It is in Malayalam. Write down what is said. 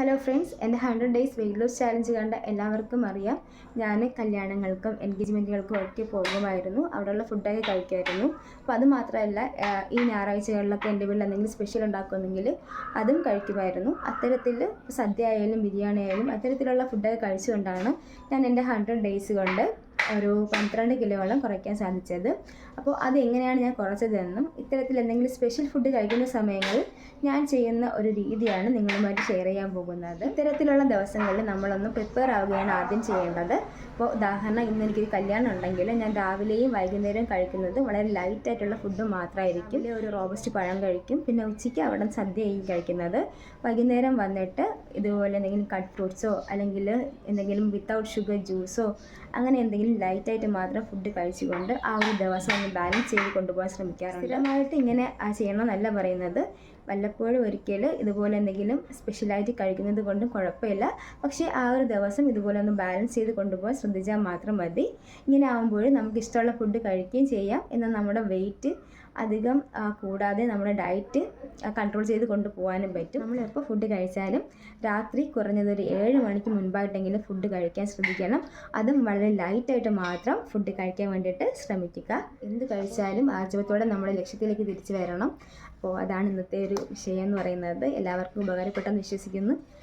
ഹലോ ഫ്രണ്ട്സ് എന്റെ hundred days weight loss challenge കണ്ട എല്ലാവർക്കും അറിയാം. ഞാൻ കല്യാണങ്ങൾക്കും എൻഗേജ്മെന്റുകൾക്കും ഒക്കെ പോകുമായിരുന്നു. അവിടെയുള്ള ഫുഡൊക്കെ കഴിക്കുമായിരുന്നു അപ്പോൾ അത് മാത്രമല്ല ഈ ഞായറാഴ്ചകളിലൊക്കെ എന്റെ വീട്ടിൽ എന്തെങ്കിലും സ്പെഷ്യൽ ഉണ്ടാക്കുമെങ്കിൽ അതും കഴിക്കുമായിരുന്നു. അത്തരത്തിൽ സദ്യ ആയാലും ബിരിയാണി ആയാലും അത്തരത്തിലുള്ള ഫുഡൊക്കെ കഴിച്ചുകൊണ്ടാണ് ഞാൻ എന്റെ ഹൺഡ്രഡ് ഡേയ്സ് കൊണ്ട് ഒരു പന്ത്രണ്ട് കിലോയോളം കുറയ്ക്കാൻ സാധിച്ചത്. അപ്പോൾ അതെങ്ങനെയാണ് ഞാൻ കുറച്ചതെന്നും ഇത്തരത്തിൽ എന്തെങ്കിലും സ്പെഷ്യൽ ഫുഡ് കഴിക്കുന്ന സമയങ്ങളിൽ ഞാൻ ചെയ്യുന്ന ഒരു രീതിയാണ് നിങ്ങളുമായിട്ട് ഷെയർ ചെയ്യാൻ പോകുന്നത്. ഇത്തരത്തിലുള്ള ദിവസങ്ങളിൽ നമ്മളൊന്ന് പ്രിപ്പയർ ആവുകയാണ് ആദ്യം ചെയ്യേണ്ടത്. അപ്പോൾ ഉദാഹരണം ഇന്ന് എനിക്കൊരു കല്യാണം ഉണ്ടെങ്കിൽ ഞാൻ രാവിലെയും വൈകുന്നേരവും കഴിക്കുന്നത് വളരെ ലൈറ്റ് ആയിട്ടുള്ള ഫുഡ് മാത്രമായിരിക്കും ഒരു റോബസ്റ്റ് പഴം കഴിക്കും. പിന്നെ ഉച്ചയ്ക്ക് അവിടെ സദ്യയായി കഴിക്കുന്നത്. വൈകുന്നേരം വന്നിട്ട് ഇതുപോലെ എന്തെങ്കിലും കട്ട് ഫ്രൂട്ട്സോ അല്ലെങ്കിൽ എന്തെങ്കിലും വിത്തൗട്ട് ഷുഗർ ജ്യൂസോ അങ്ങനെ എന്തെങ്കിലും ലൈറ്റായിട്ട് മാത്രം ഫുഡ് കഴിച്ചുകൊണ്ട് ആ ഒരു ദിവസം ഒന്ന് ബാലൻസ് ചെയ്ത് കൊണ്ടുപോകാൻ ശ്രമിക്കാറുണ്ട്. സ്ഥിരമായിട്ട് ഇങ്ങനെ ചെയ്യണമെന്നല്ല പറയുന്നത്. വല്ലപ്പോഴും ഒരിക്കൽ ഇതുപോലെ എന്തെങ്കിലും സ്പെഷ്യലായിട്ട് കഴിക്കുന്നത് കൊണ്ടും കുഴപ്പമില്ല. പക്ഷേ ആ ഒരു ദിവസം ഇതുപോലെ ഒന്ന് ബാലൻസ് ചെയ്ത് കൊണ്ടുപോകാൻ ശ്രദ്ധിച്ചാൽ മാത്രം മതി. ഇങ്ങനെ ആകുമ്പോൾ നമുക്ക് ഇഷ്ടമുള്ള ഫുഡ് കഴിക്കുകയും ചെയ്യാം. എന്നാൽ നമ്മുടെ വെയിറ്റ് അധികം കൂടാതെ നമ്മുടെ ഡയറ്റ് കൺട്രോൾ ചെയ്ത് കൊണ്ടുപോകാനും പറ്റും. നമ്മൾ എപ്പോൾ ഫുഡ് കഴിച്ചാലും രാത്രി കുറഞ്ഞത് ഒരു ഏഴ് മണിക്ക് മുൻപായിട്ടെങ്കിലും ഫുഡ് കഴിക്കാൻ ശ്രദ്ധിക്കണം. അതും വളരെ ലൈറ്റായിട്ട് മാത്രം ഫുഡ് കഴിക്കാൻ വേണ്ടിയിട്ട് ശ്രമിക്കുക. എന്ത് കഴിച്ചാലും ആർജവത്തോടെ നമ്മുടെ ലക്ഷ്യത്തിലേക്ക് തിരിച്ചു വരണം. അപ്പോൾ അതാണ് ഇന്നത്തെ ഒരു വിഷയം എന്ന് പറയുന്നത്. എല്ലാവർക്കും ഉപകാരപ്പെട്ടെന്ന് വിശ്വസിക്കുന്നു.